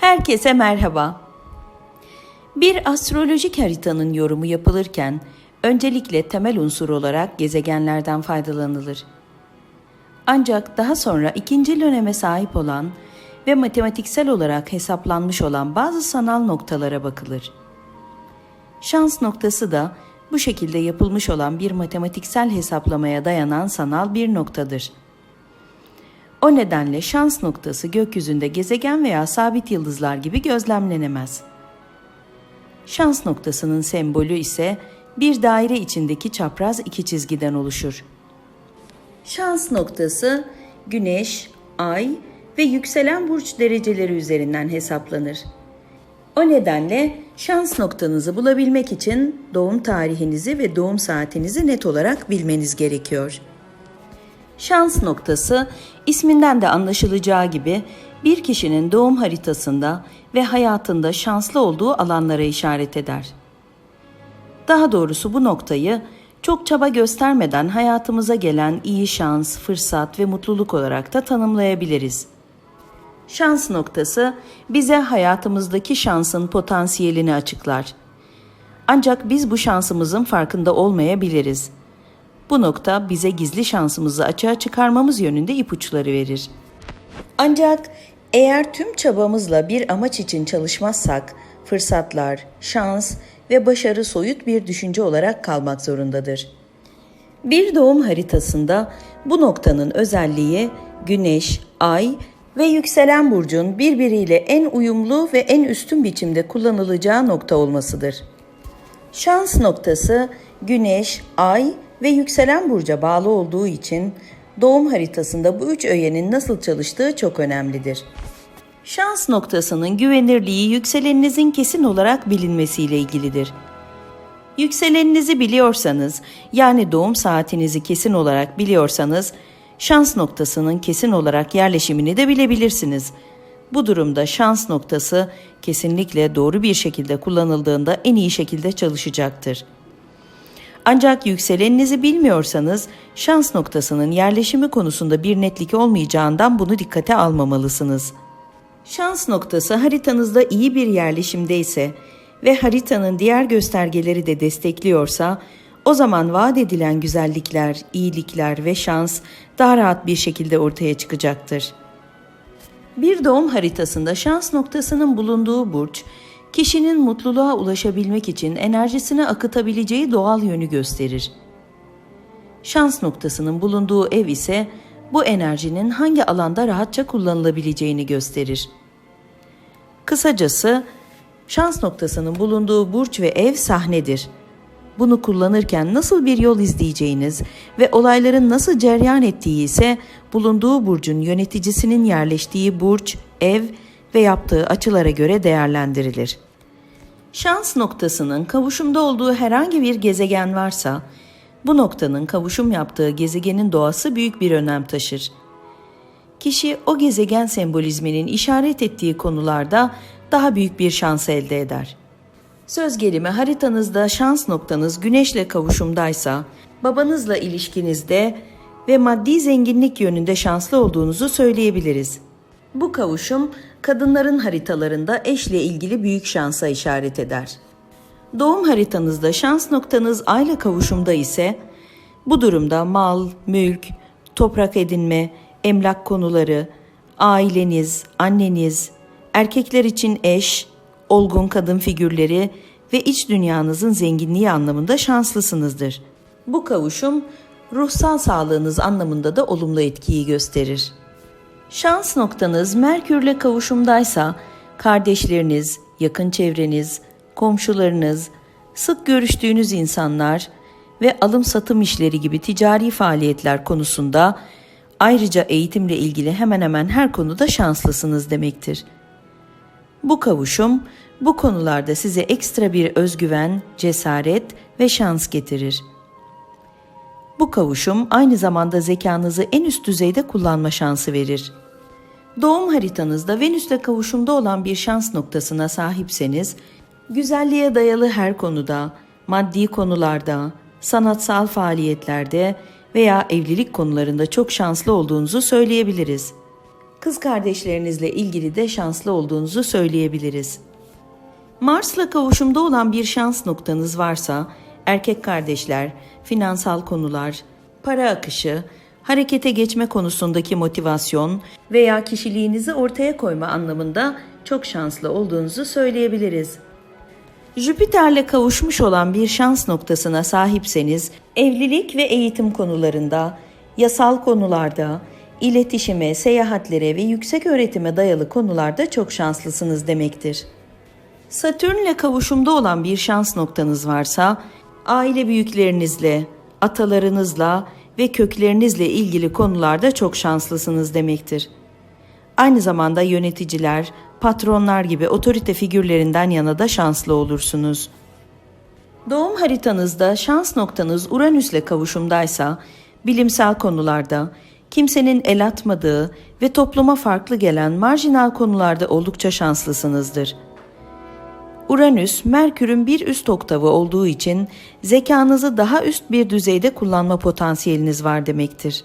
Herkese merhaba. Bir astrolojik haritanın yorumu yapılırken öncelikle temel unsur olarak gezegenlerden faydalanılır. Ancak daha sonra ikinci döneme sahip olan ve matematiksel olarak hesaplanmış olan bazı sanal noktalara bakılır. Şans noktası da bu şekilde yapılmış olan bir matematiksel hesaplamaya dayanan sanal bir noktadır. O nedenle şans noktası gökyüzünde gezegen veya sabit yıldızlar gibi gözlemlenemez. Şans noktasının sembolü ise bir daire içindeki çapraz iki çizgiden oluşur. Şans noktası güneş, ay ve yükselen burç dereceleri üzerinden hesaplanır. O nedenle şans noktanızı bulabilmek için doğum tarihinizi ve doğum saatinizi net olarak bilmeniz gerekiyor. Şans noktası isminden de anlaşılacağı gibi bir kişinin doğum haritasında ve hayatında şanslı olduğu alanlara işaret eder. Daha doğrusu bu noktayı çok çaba göstermeden hayatımıza gelen iyi şans, fırsat ve mutluluk olarak da tanımlayabiliriz. Şans noktası bize hayatımızdaki şansın potansiyelini açıklar. Ancak biz bu şansımızın farkında olmayabiliriz. Bu nokta bize gizli şansımızı açığa çıkarmamız yönünde ipuçları verir. Ancak eğer tüm çabamızla bir amaç için çalışmazsak fırsatlar, şans ve başarı soyut bir düşünce olarak kalmak zorundadır. Bir doğum haritasında bu noktanın özelliği güneş, ay ve yükselen burcun birbiriyle en uyumlu ve en üstün biçimde kullanılacağı nokta olmasıdır. Şans noktası güneş, ay ve yükselen burca bağlı olduğu için doğum haritasında bu üç öğenin nasıl çalıştığı çok önemlidir. Şans noktasının güvenirliği yükseleninizin kesin olarak bilinmesiyle ilgilidir. Yükseleninizi biliyorsanız, yani doğum saatinizi kesin olarak biliyorsanız, şans noktasının kesin olarak yerleşimini de bilebilirsiniz. Bu durumda şans noktası kesinlikle doğru bir şekilde kullanıldığında en iyi şekilde çalışacaktır. Ancak yükseleninizi bilmiyorsanız şans noktasının yerleşimi konusunda bir netlik olmayacağından bunu dikkate almamalısınız. Şans noktası haritanızda iyi bir yerleşimdeyse ve haritanın diğer göstergeleri de destekliyorsa o zaman vaat edilen güzellikler, iyilikler ve şans daha rahat bir şekilde ortaya çıkacaktır. Bir doğum haritasında şans noktasının bulunduğu burç, kişinin mutluluğa ulaşabilmek için enerjisini akıtabileceği doğal yönü gösterir. Şans noktasının bulunduğu ev ise bu enerjinin hangi alanda rahatça kullanılabileceğini gösterir. Kısacası şans noktasının bulunduğu burç ve ev sahnedir. Bunu kullanırken nasıl bir yol izleyeceğiniz ve olayların nasıl ceryan ettiği ise bulunduğu burcun yöneticisinin yerleştiği burç, ev ve yaptığı açılara göre değerlendirilir. Şans noktasının kavuşumda olduğu herhangi bir gezegen varsa, bu noktanın kavuşum yaptığı gezegenin doğası büyük bir önem taşır. Kişi o gezegen sembolizminin işaret ettiği konularda daha büyük bir şans elde eder. Söz gelimi haritanızda şans noktanız güneşle kavuşumdaysa, babanızla ilişkinizde ve maddi zenginlik yönünde şanslı olduğunuzu söyleyebiliriz. Bu kavuşum kadınların haritalarında eşle ilgili büyük şansa işaret eder. Doğum haritanızda şans noktanız ayla kavuşumda ise bu durumda mal, mülk, toprak edinme, emlak konuları, aileniz, anneniz, erkekler için eş, olgun kadın figürleri ve iç dünyanızın zenginliği anlamında şanslısınızdır. Bu kavuşum ruhsal sağlığınız anlamında da olumlu etkiyi gösterir. Şans noktanız Merkürle kavuşumdaysa kardeşleriniz, yakın çevreniz, komşularınız, sık görüştüğünüz insanlar ve alım satım işleri gibi ticari faaliyetler konusunda ayrıca eğitimle ilgili hemen hemen her konuda şanslısınız demektir. Bu kavuşum bu konularda size ekstra bir özgüven, cesaret ve şans getirir. Bu kavuşum aynı zamanda zekanızı en üst düzeyde kullanma şansı verir. Doğum haritanızda Venüs'le kavuşumda olan bir şans noktasına sahipseniz, güzelliğe dayalı her konuda, maddi konularda, sanatsal faaliyetlerde veya evlilik konularında çok şanslı olduğunuzu söyleyebiliriz. kız kardeşlerinizle ilgili de şanslı olduğunuzu söyleyebiliriz. Mars'la kavuşumda olan bir şans noktanız varsa, erkek kardeşler, finansal konular, para akışı, harekete geçme konusundaki motivasyon veya kişiliğinizi ortaya koyma anlamında çok şanslı olduğunuzu söyleyebiliriz. Jüpiter'le kavuşmuş olan bir şans noktasına sahipseniz, evlilik ve eğitim konularında, yasal konularda, iletişime, seyahatlere ve yüksek öğretime dayalı konularda çok şanslısınız demektir. Satürn'le kavuşumda olan bir şans noktanız varsa, aile büyüklerinizle, atalarınızla ve köklerinizle ilgili konularda çok şanslısınız demektir. Aynı zamanda yöneticiler, patronlar gibi otorite figürlerinden yana da şanslı olursunuz. Doğum haritanızda şans noktanız Uranüs'le kavuşumdaysa, bilimsel konularda, kimsenin el atmadığı ve topluma farklı gelen marjinal konularda oldukça şanslısınızdır. Uranüs, Merkür'ün bir üst oktavı olduğu için zekanızı daha üst bir düzeyde kullanma potansiyeliniz var demektir.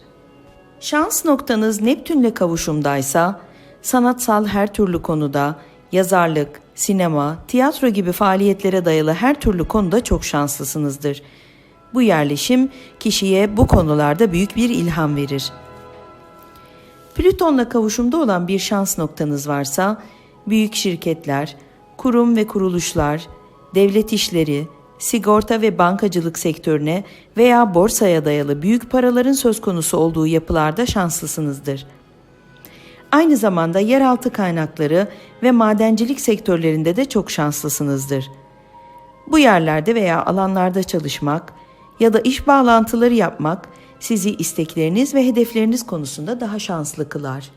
Şans noktanız Neptün'le kavuşumdaysa, sanatsal her türlü konuda, yazarlık, sinema, tiyatro gibi faaliyetlere dayalı her türlü konuda çok şanslısınızdır. Bu yerleşim kişiye bu konularda büyük bir ilham verir. Plüton'la kavuşumda olan bir şans noktanız varsa, büyük şirketler, kurum ve kuruluşlar, devlet işleri, sigorta ve bankacılık sektörüne veya borsaya dayalı büyük paraların söz konusu olduğu yapılarda şanslısınızdır. Aynı zamanda yeraltı kaynakları ve madencilik sektörlerinde de çok şanslısınızdır. Bu yerlerde veya alanlarda çalışmak ya da iş bağlantıları yapmak sizi istekleriniz ve hedefleriniz konusunda daha şanslı kılar.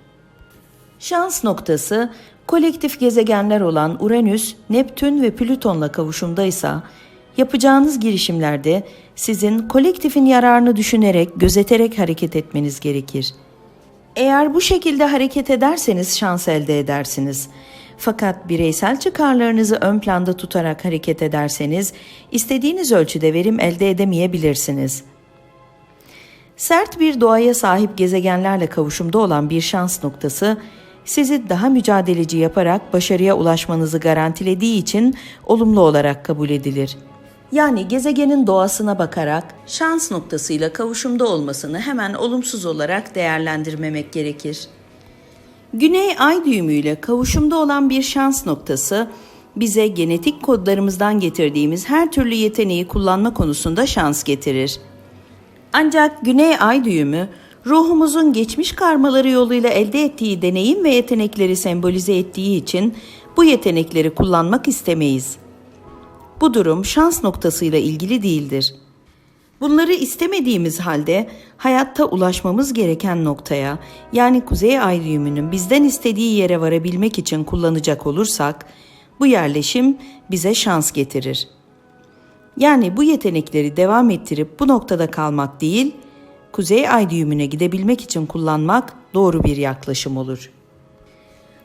Şans noktası kolektif gezegenler olan Uranüs, Neptün ve Plüton'la kavuşumdaysa yapacağınız girişimlerde sizin kolektifin yararını düşünerek, gözeterek hareket etmeniz gerekir. Eğer bu şekilde hareket ederseniz şans elde edersiniz. Fakat bireysel çıkarlarınızı ön planda tutarak hareket ederseniz istediğiniz ölçüde verim elde edemeyebilirsiniz. Sert bir doğaya sahip gezegenlerle kavuşumda olan bir şans noktası sizi daha mücadeleci yaparak başarıya ulaşmanızı garantilediği için olumlu olarak kabul edilir. Yani gezegenin doğasına bakarak şans noktasıyla kavuşumda olmasını hemen olumsuz olarak değerlendirmemek gerekir. Güney ay düğümüyle kavuşumda olan bir şans noktası bize genetik kodlarımızdan getirdiğimiz her türlü yeteneği kullanma konusunda şans getirir. Ancak Güney ay düğümü ruhumuzun geçmiş karmaları yoluyla elde ettiği deneyim ve yetenekleri sembolize ettiği için bu yetenekleri kullanmak istemeyiz. Bu durum şans noktasıyla ilgili değildir. Bunları istemediğimiz halde hayatta ulaşmamız gereken noktaya yani kuzey ay düğümünün bizden istediği yere varabilmek için kullanacak olursak bu yerleşim bize şans getirir. Yani bu yetenekleri devam ettirip bu noktada kalmak değil, kuzey ay düğümüne gidebilmek için kullanmak doğru bir yaklaşım olur.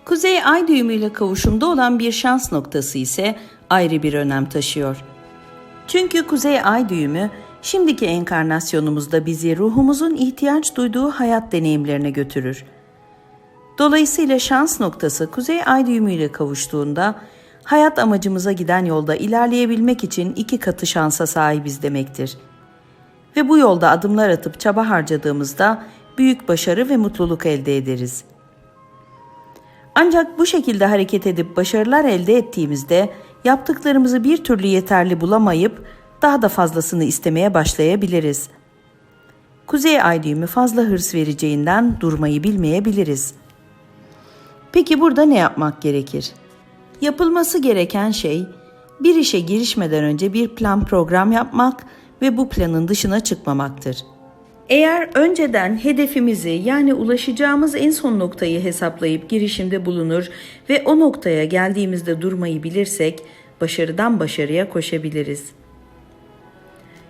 Kuzey ay düğümüyle kavuşumda olan bir şans noktası ise ayrı bir önem taşıyor. Çünkü kuzey ay düğümü şimdiki enkarnasyonumuzda bizi ruhumuzun ihtiyaç duyduğu hayat deneyimlerine götürür. Dolayısıyla şans noktası kuzey ay düğümüyle kavuştuğunda hayat amacımıza giden yolda ilerleyebilmek için iki katı şansa sahibiz demektir. Ve bu yolda adımlar atıp çaba harcadığımızda büyük başarı ve mutluluk elde ederiz. Ancak bu şekilde hareket edip başarılar elde ettiğimizde yaptıklarımızı bir türlü yeterli bulamayıp daha da fazlasını istemeye başlayabiliriz. Kuzey ay düğümü fazla hırs vereceğinden durmayı bilmeyebiliriz. Peki burada ne yapmak gerekir? Yapılması gereken şey bir işe girişmeden önce bir plan program yapmak ve bu planın dışına çıkmamaktır. Eğer önceden hedefimizi yani ulaşacağımız en son noktayı hesaplayıp girişimde bulunur ve o noktaya geldiğimizde durmayı bilirsek başarıdan başarıya koşabiliriz.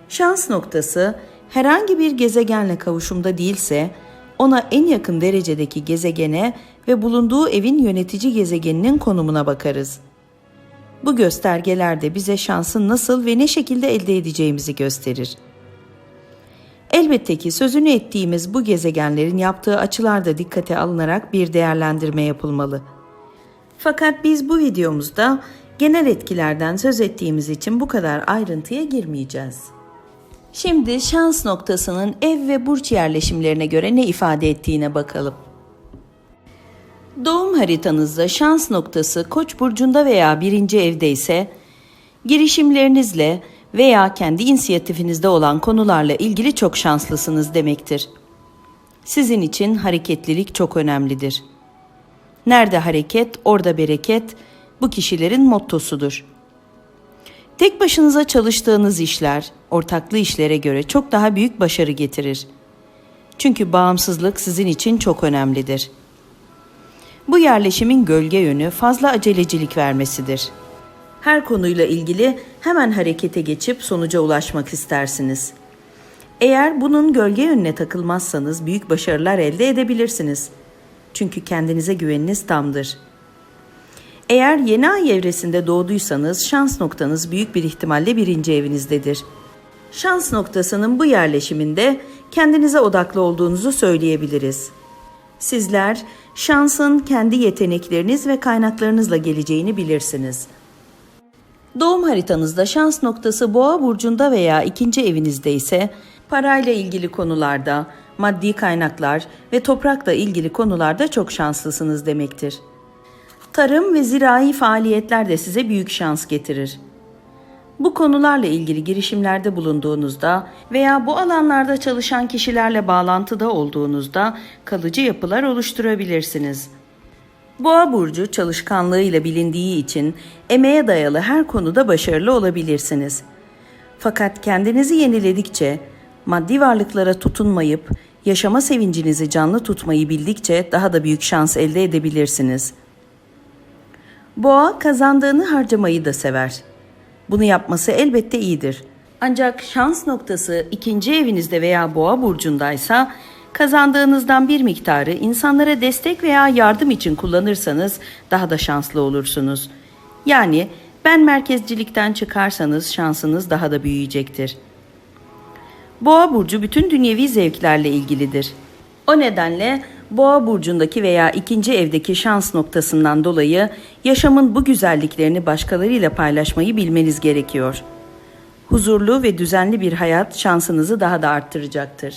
Şans noktası herhangi bir gezegenle kavuşumda değilse ona en yakın derecedeki gezegene ve bulunduğu evin yönetici gezegeninin konumuna bakarız. Bu göstergeler de bize şansın nasıl ve ne şekilde elde edeceğimizi gösterir. Elbette ki sözünü ettiğimiz bu gezegenlerin yaptığı açılar da dikkate alınarak bir değerlendirme yapılmalı. Fakat biz bu videomuzda genel etkilerden söz ettiğimiz için bu kadar ayrıntıya girmeyeceğiz. Şimdi şans noktasının ev ve burç yerleşimlerine göre ne ifade ettiğine bakalım. Doğum haritanızda şans noktası Koç burcunda veya birinci evde ise girişimlerinizle veya kendi inisiyatifinizde olan konularla ilgili çok şanslısınız demektir. Sizin için hareketlilik çok önemlidir. Nerede hareket, orada bereket bu kişilerin mottosudur. Tek başınıza çalıştığınız işler, ortaklı işlere göre çok daha büyük başarı getirir. Çünkü bağımsızlık sizin için çok önemlidir. Bu yerleşimin gölge yönü fazla acelecilik vermesidir. Her konuyla ilgili hemen harekete geçip sonuca ulaşmak istersiniz. Eğer bunun gölge yönüne takılmazsanız büyük başarılar elde edebilirsiniz. Çünkü kendinize güveniniz tamdır. Eğer yeni ay evresinde doğduysanız şans noktanız büyük bir ihtimalle birinci evinizdedir. Şans noktasının bu yerleşiminde kendinize odaklı olduğunuzu söyleyebiliriz. Sizler şansın kendi yetenekleriniz ve kaynaklarınızla geleceğini bilirsiniz. Doğum haritanızda şans noktası boğa burcunda veya ikinci evinizde ise parayla ilgili konularda, maddi kaynaklar ve toprakla ilgili konularda çok şanslısınız demektir. Tarım ve zirai faaliyetler de size büyük şans getirir. Bu konularla ilgili girişimlerde bulunduğunuzda veya bu alanlarda çalışan kişilerle bağlantıda olduğunuzda kalıcı yapılar oluşturabilirsiniz. Boğa burcu çalışkanlığıyla bilindiği için emeğe dayalı her konuda başarılı olabilirsiniz. Fakat kendinizi yeniledikçe, maddi varlıklara tutunmayıp yaşama sevincinizi canlı tutmayı bildikçe daha da büyük şans elde edebilirsiniz. Boğa kazandığını harcamayı da sever. Bunu yapması elbette iyidir. Ancak şans noktası ikinci evinizde veya boğa burcundaysa kazandığınızdan bir miktarı insanlara destek veya yardım için kullanırsanız daha da şanslı olursunuz. Yani ben merkezcilikten çıkarsanız şansınız daha da büyüyecektir. Boğa burcu bütün dünyevi zevklerle ilgilidir. O nedenle Boğa burcundaki veya ikinci evdeki şans noktasından dolayı yaşamın bu güzelliklerini başkalarıyla paylaşmayı bilmeniz gerekiyor. Huzurlu ve düzenli bir hayat şansınızı daha da arttıracaktır.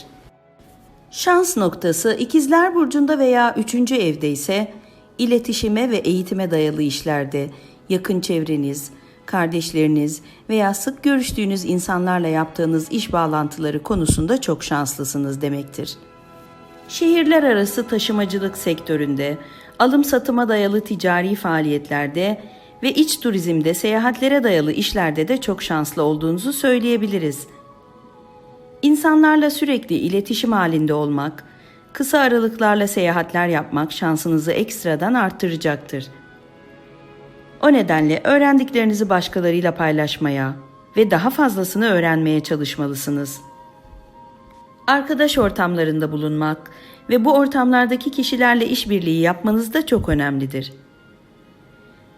Şans noktası ikizler burcunda veya üçüncü evde ise iletişime ve eğitime dayalı işlerde yakın çevreniz, kardeşleriniz veya sık görüştüğünüz insanlarla yaptığınız iş bağlantıları konusunda çok şanslısınız demektir. Şehirler arası taşımacılık sektöründe, alım satıma dayalı ticari faaliyetlerde ve iç turizmde seyahatlere dayalı işlerde de çok şanslı olduğunuzu söyleyebiliriz. İnsanlarla sürekli iletişim halinde olmak, kısa aralıklarla seyahatler yapmak şansınızı ekstradan arttıracaktır. O nedenle öğrendiklerinizi başkalarıyla paylaşmaya ve daha fazlasını öğrenmeye çalışmalısınız.'' Arkadaş ortamlarında bulunmak ve bu ortamlardaki kişilerle işbirliği yapmanız da çok önemlidir.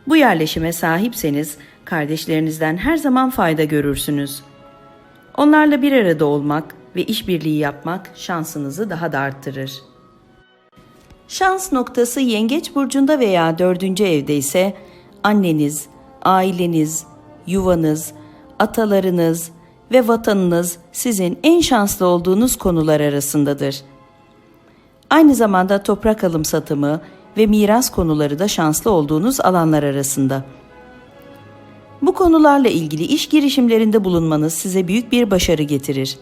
Bu yerleşime sahipseniz kardeşlerinizden her zaman fayda görürsünüz. Onlarla bir arada olmak ve işbirliği yapmak şansınızı daha da arttırır. Şans noktası Yengeç burcunda veya dördüncü evde ise anneniz, aileniz, yuvanız, atalarınız, ve vatanınız sizin en şanslı olduğunuz konular arasındadır. Aynı zamanda toprak alım satımı ve miras konuları da şanslı olduğunuz alanlar arasında. Bu konularla ilgili iş girişimlerinde bulunmanız size büyük bir başarı getirir.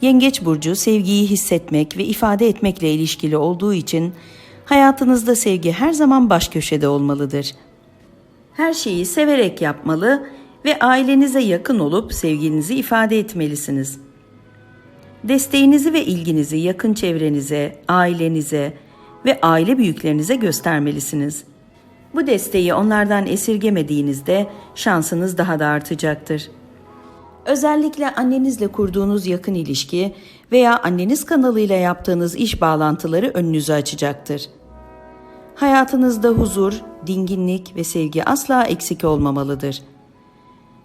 Yengeç burcu sevgiyi hissetmek ve ifade etmekle ilişkili olduğu için hayatınızda sevgi her zaman baş köşede olmalıdır. Her şeyi severek yapmalı ve ailenize yakın olup sevginizi ifade etmelisiniz. Desteğinizi ve ilginizi yakın çevrenize, ailenize ve aile büyüklerinize göstermelisiniz. Bu desteği onlardan esirgemediğinizde şansınız daha da artacaktır. Özellikle annenizle kurduğunuz yakın ilişki veya anneniz kanalıyla yaptığınız iş bağlantıları önünüzü açacaktır. Hayatınızda huzur, dinginlik ve sevgi asla eksik olmamalıdır.''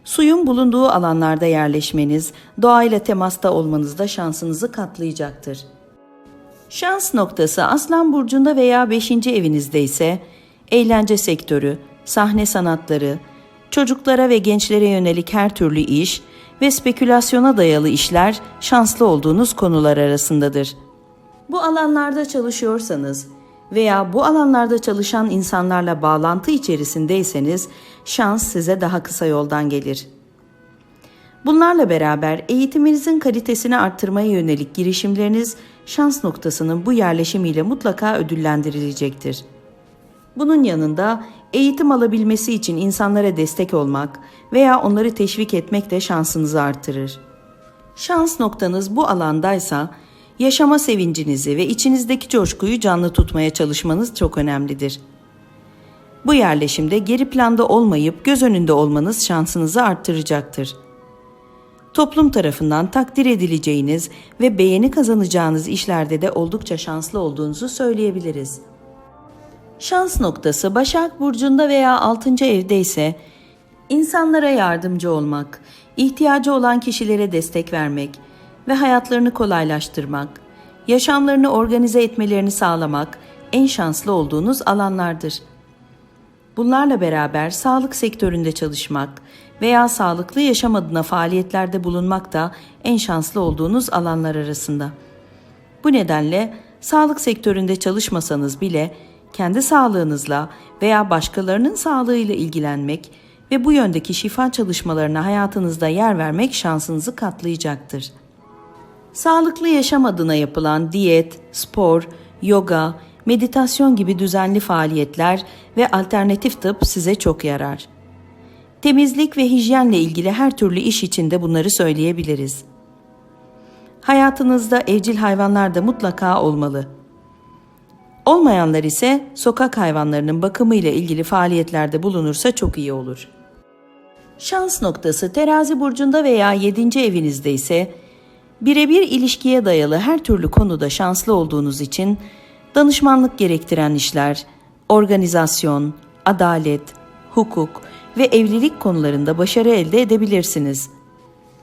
Suyun bulunduğu alanlarda yerleşmeniz, doğayla temasta olmanız da şansınızı katlayacaktır. Şans noktası Aslan burcunda veya 5. evinizde ise eğlence sektörü, sahne sanatları, çocuklara ve gençlere yönelik her türlü iş ve spekülasyona dayalı işler şanslı olduğunuz konular arasındadır. Bu alanlarda çalışıyorsanız veya bu alanlarda çalışan insanlarla bağlantı içerisindeyseniz şans size daha kısa yoldan gelir. Bunlarla beraber eğitiminizin kalitesini arttırmaya yönelik girişimleriniz şans noktasının bu yerleşimiyle mutlaka ödüllendirilecektir. Bunun yanında eğitim alabilmesi için insanlara destek olmak veya onları teşvik etmek de şansınızı artırır. Şans noktanız bu alandaysa yaşama sevincinizi ve içinizdeki coşkuyu canlı tutmaya çalışmanız çok önemlidir. Bu yerleşimde geri planda olmayıp göz önünde olmanız şansınızı arttıracaktır. Toplum tarafından takdir edileceğiniz ve beğeni kazanacağınız işlerde de oldukça şanslı olduğunuzu söyleyebiliriz. Şans noktası Başak Burcu'nda veya 6. evde ise insanlara yardımcı olmak, ihtiyacı olan kişilere destek vermek ve hayatlarını kolaylaştırmak, yaşamlarını organize etmelerini sağlamak en şanslı olduğunuz alanlardır. Bunlarla beraber sağlık sektöründe çalışmak veya sağlıklı yaşam adına faaliyetlerde bulunmak da en şanslı olduğunuz alanlar arasında. Bu nedenle sağlık sektöründe çalışmasanız bile kendi sağlığınızla veya başkalarının sağlığıyla ilgilenmek ve bu yöndeki şifa çalışmalarına hayatınızda yer vermek şansınızı katlayacaktır. Sağlıklı yaşam adına yapılan diyet, spor, yoga, meditasyon gibi düzenli faaliyetler ve alternatif tıp size çok yarar. Temizlik ve hijyenle ilgili her türlü iş için de bunları söyleyebiliriz. Hayatınızda evcil hayvanlar da mutlaka olmalı. Olmayanlar ise sokak hayvanlarının bakımı ile ilgili faaliyetlerde bulunursa çok iyi olur. Şans noktası terazi burcunda veya 7. evinizde ise birebir ilişkiye dayalı her türlü konuda şanslı olduğunuz için danışmanlık gerektiren işler, organizasyon, adalet, hukuk ve evlilik konularında başarı elde edebilirsiniz.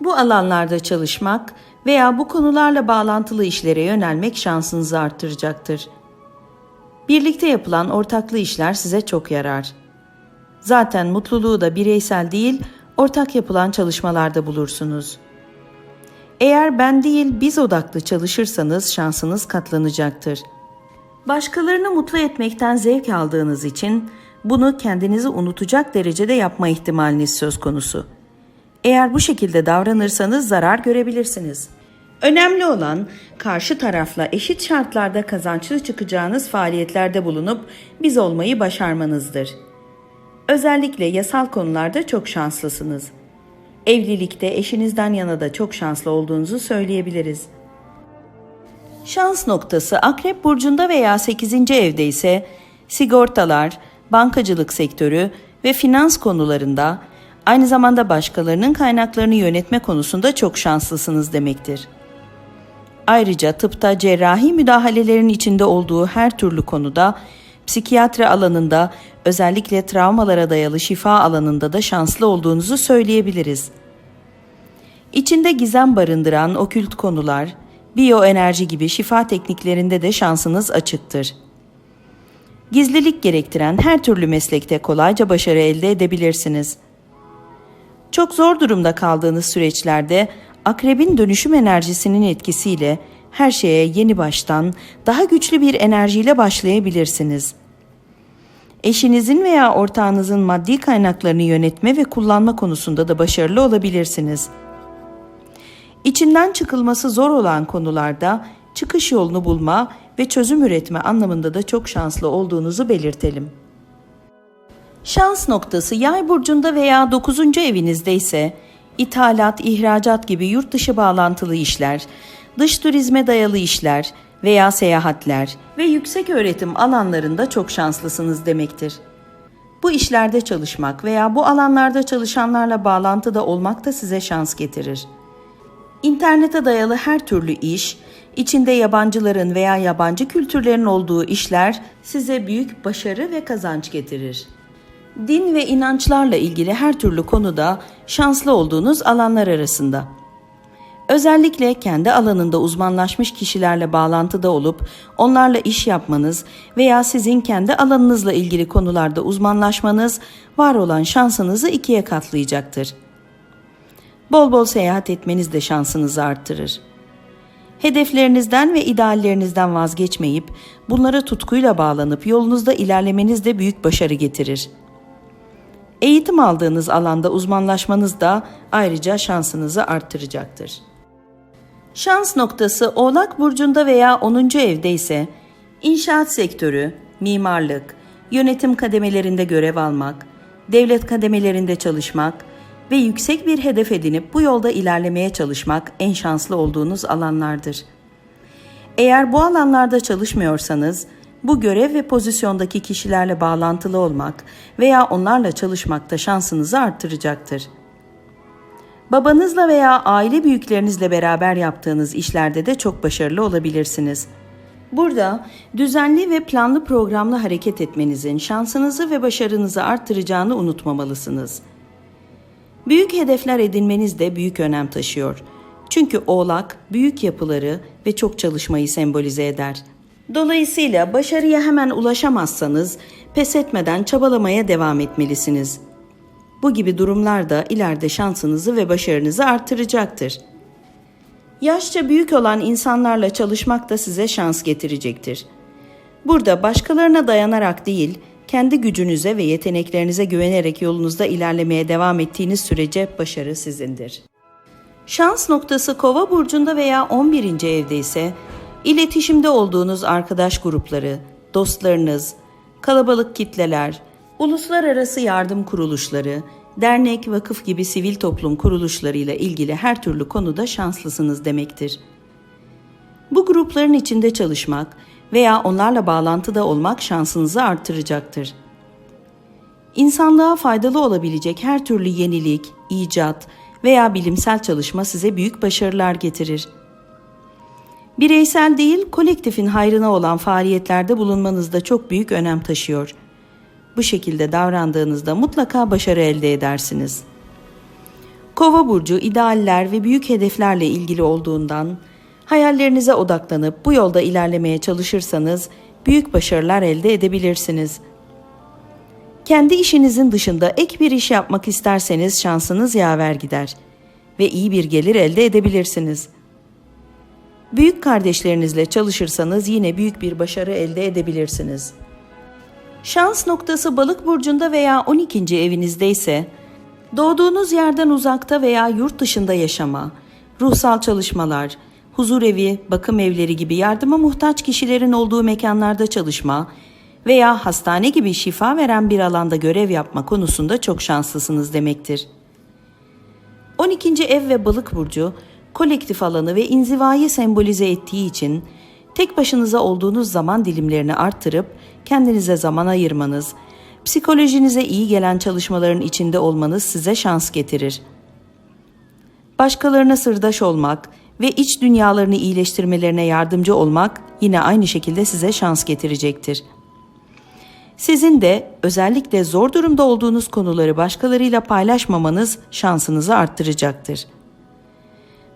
Bu alanlarda çalışmak veya bu konularla bağlantılı işlere yönelmek şansınızı artıracaktır. Birlikte yapılan ortaklı işler size çok yarar. Zaten mutluluğu da bireysel değil, ortak yapılan çalışmalarda bulursunuz. Eğer ben değil biz odaklı çalışırsanız şansınız katlanacaktır. Başkalarını mutlu etmekten zevk aldığınız için bunu kendinizi unutacak derecede yapma ihtimaliniz söz konusu. Eğer bu şekilde davranırsanız zarar görebilirsiniz. Önemli olan karşı tarafla eşit şartlarda kazançlı çıkacağınız faaliyetlerde bulunup biz olmayı başarmanızdır. Özellikle yasal konularda çok şanslısınız. Evlilikte eşinizden yana da çok şanslı olduğunuzu söyleyebiliriz. Şans noktası Akrep burcunda veya 8. evde ise sigortalar, bankacılık sektörü ve finans konularında aynı zamanda başkalarının kaynaklarını yönetme konusunda çok şanslısınız demektir. Ayrıca tıpta cerrahi müdahalelerin içinde olduğu her türlü konuda, psikiyatri alanında özellikle travmalara dayalı şifa alanında da şanslı olduğunuzu söyleyebiliriz. İçinde gizem barındıran okült konular, biyoenerji gibi şifa tekniklerinde de şansınız açıktır. Gizlilik gerektiren her türlü meslekte kolayca başarı elde edebilirsiniz. Çok zor durumda kaldığınız süreçlerde akrebin dönüşüm enerjisinin etkisiyle her şeye yeni baştan daha güçlü bir enerjiyle başlayabilirsiniz. Eşinizin veya ortağınızın maddi kaynaklarını yönetme ve kullanma konusunda da başarılı olabilirsiniz. İçinden çıkılması zor olan konularda çıkış yolunu bulma ve çözüm üretme anlamında da çok şanslı olduğunuzu belirtelim. Şans noktası yay burcunda veya 9. evinizde ise ithalat, ihracat gibi yurt dışı bağlantılı işler, dış turizme dayalı işler veya seyahatler ve yüksek öğretim alanlarında çok şanslısınız demektir. Bu işlerde çalışmak veya bu alanlarda çalışanlarla bağlantıda olmak da size şans getirir. İnternete dayalı her türlü iş, içinde yabancıların veya yabancı kültürlerin olduğu işler size büyük başarı ve kazanç getirir. Din ve inançlarla ilgili her türlü konuda şanslı olduğunuz alanlar arasında. Özellikle kendi alanında uzmanlaşmış kişilerle bağlantıda olup onlarla iş yapmanız veya sizin kendi alanınızla ilgili konularda uzmanlaşmanız var olan şansınızı ikiye katlayacaktır. Bol bol seyahat etmeniz de şansınızı arttırır. Hedeflerinizden ve ideallerinizden vazgeçmeyip bunlara tutkuyla bağlanıp yolunuzda ilerlemeniz de büyük başarı getirir. Eğitim aldığınız alanda uzmanlaşmanız da ayrıca şansınızı arttıracaktır. Şans noktası Oğlak burcunda veya 10. evde ise inşaat sektörü, mimarlık, yönetim kademelerinde görev almak, devlet kademelerinde çalışmak ve yüksek bir hedef edinip bu yolda ilerlemeye çalışmak en şanslı olduğunuz alanlardır. Eğer bu alanlarda çalışmıyorsanız, bu görev ve pozisyondaki kişilerle bağlantılı olmak veya onlarla çalışmak da şansınızı arttıracaktır. Babanızla veya aile büyüklerinizle beraber yaptığınız işlerde de çok başarılı olabilirsiniz. Burada düzenli ve planlı programlı hareket etmenizin şansınızı ve başarınızı arttıracağını unutmamalısınız. Büyük hedefler edinmeniz de büyük önem taşıyor. Çünkü Oğlak büyük yapıları ve çok çalışmayı sembolize eder. Dolayısıyla başarıya hemen ulaşamazsanız pes etmeden çabalamaya devam etmelisiniz. Bu gibi durumlar da ileride şansınızı ve başarınızı artıracaktır. Yaşça büyük olan insanlarla çalışmak da size şans getirecektir. Burada başkalarına dayanarak değil, kendi gücünüze ve yeteneklerinize güvenerek yolunuzda ilerlemeye devam ettiğiniz sürece başarı sizindir. Şans noktası Kova burcunda veya 11. evde ise iletişimde olduğunuz arkadaş grupları, dostlarınız, kalabalık kitleler, uluslararası yardım kuruluşları, dernek, vakıf gibi sivil toplum kuruluşlarıyla ilgili her türlü konuda şanslısınız demektir. Bu grupların içinde çalışmak veya onlarla bağlantıda olmak şansınızı artıracaktır. İnsanlığa faydalı olabilecek her türlü yenilik, icat veya bilimsel çalışma size büyük başarılar getirir. Bireysel değil, kolektifin hayrına olan faaliyetlerde bulunmanız da çok büyük önem taşıyor. Bu şekilde davrandığınızda mutlaka başarı elde edersiniz. Kova burcu idealler ve büyük hedeflerle ilgili olduğundan hayallerinize odaklanıp bu yolda ilerlemeye çalışırsanız büyük başarılar elde edebilirsiniz. Kendi işinizin dışında ek bir iş yapmak isterseniz şansınız yaver gider ve iyi bir gelir elde edebilirsiniz. Büyük kardeşlerinizle çalışırsanız yine büyük bir başarı elde edebilirsiniz. Şans noktası balık burcunda veya 12. evinizde ise doğduğunuz yerden uzakta veya yurt dışında yaşama, ruhsal çalışmalar, huzur evi, bakım evleri gibi yardıma muhtaç kişilerin olduğu mekanlarda çalışma veya hastane gibi şifa veren bir alanda görev yapma konusunda çok şanslısınız demektir. 12. ev ve balık burcu kolektif alanı ve inzivayı sembolize ettiği için tek başınıza olduğunuz zaman dilimlerini arttırıp kendinize zaman ayırmanız, psikolojinize iyi gelen çalışmaların içinde olmanız size şans getirir. Başkalarına sırdaş olmak ve iç dünyalarını iyileştirmelerine yardımcı olmak yine aynı şekilde size şans getirecektir. Sizin de özellikle zor durumda olduğunuz konuları başkalarıyla paylaşmamanız şansınızı arttıracaktır.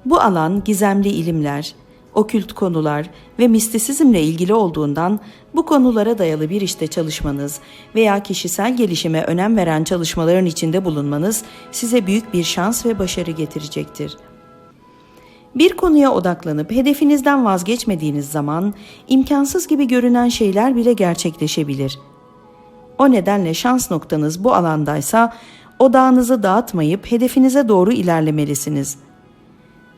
Bu alan gizemli ilimler, okült konular ve mistisizmle ilgili olduğundan bu konulara dayalı bir işte çalışmanız veya kişisel gelişime önem veren çalışmaların içinde bulunmanız size büyük bir şans ve başarı getirecektir. Bir konuya odaklanıp hedefinizden vazgeçmediğiniz zaman imkansız gibi görünen şeyler bile gerçekleşebilir. O nedenle şans noktanız bu alandaysa odağınızı dağıtmayıp hedefinize doğru ilerlemelisiniz.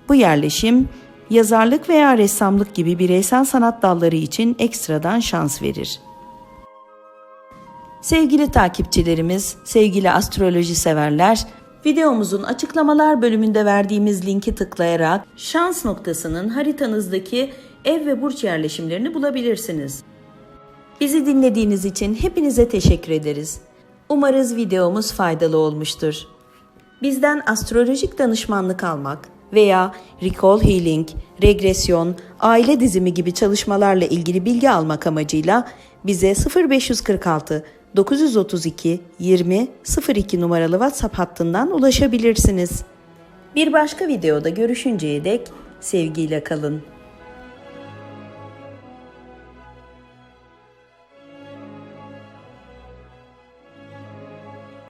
Bu yerleşim yazarlık veya ressamlık gibi bireysel sanat dalları için ekstradan şans verir. Sevgili takipçilerimiz, sevgili astroloji severler, videomuzun açıklamalar bölümünde verdiğimiz linki tıklayarak şans noktasının haritanızdaki ev ve burç yerleşimlerini bulabilirsiniz. Bizi dinlediğiniz için hepinize teşekkür ederiz. Umarız videomuz faydalı olmuştur. Bizden astrolojik danışmanlık almak veya recall healing, regresyon, aile dizimi gibi çalışmalarla ilgili bilgi almak amacıyla bize 0546 932 20 02 numaralı WhatsApp hattından ulaşabilirsiniz. Bir başka videoda görüşünceye dek sevgiyle kalın.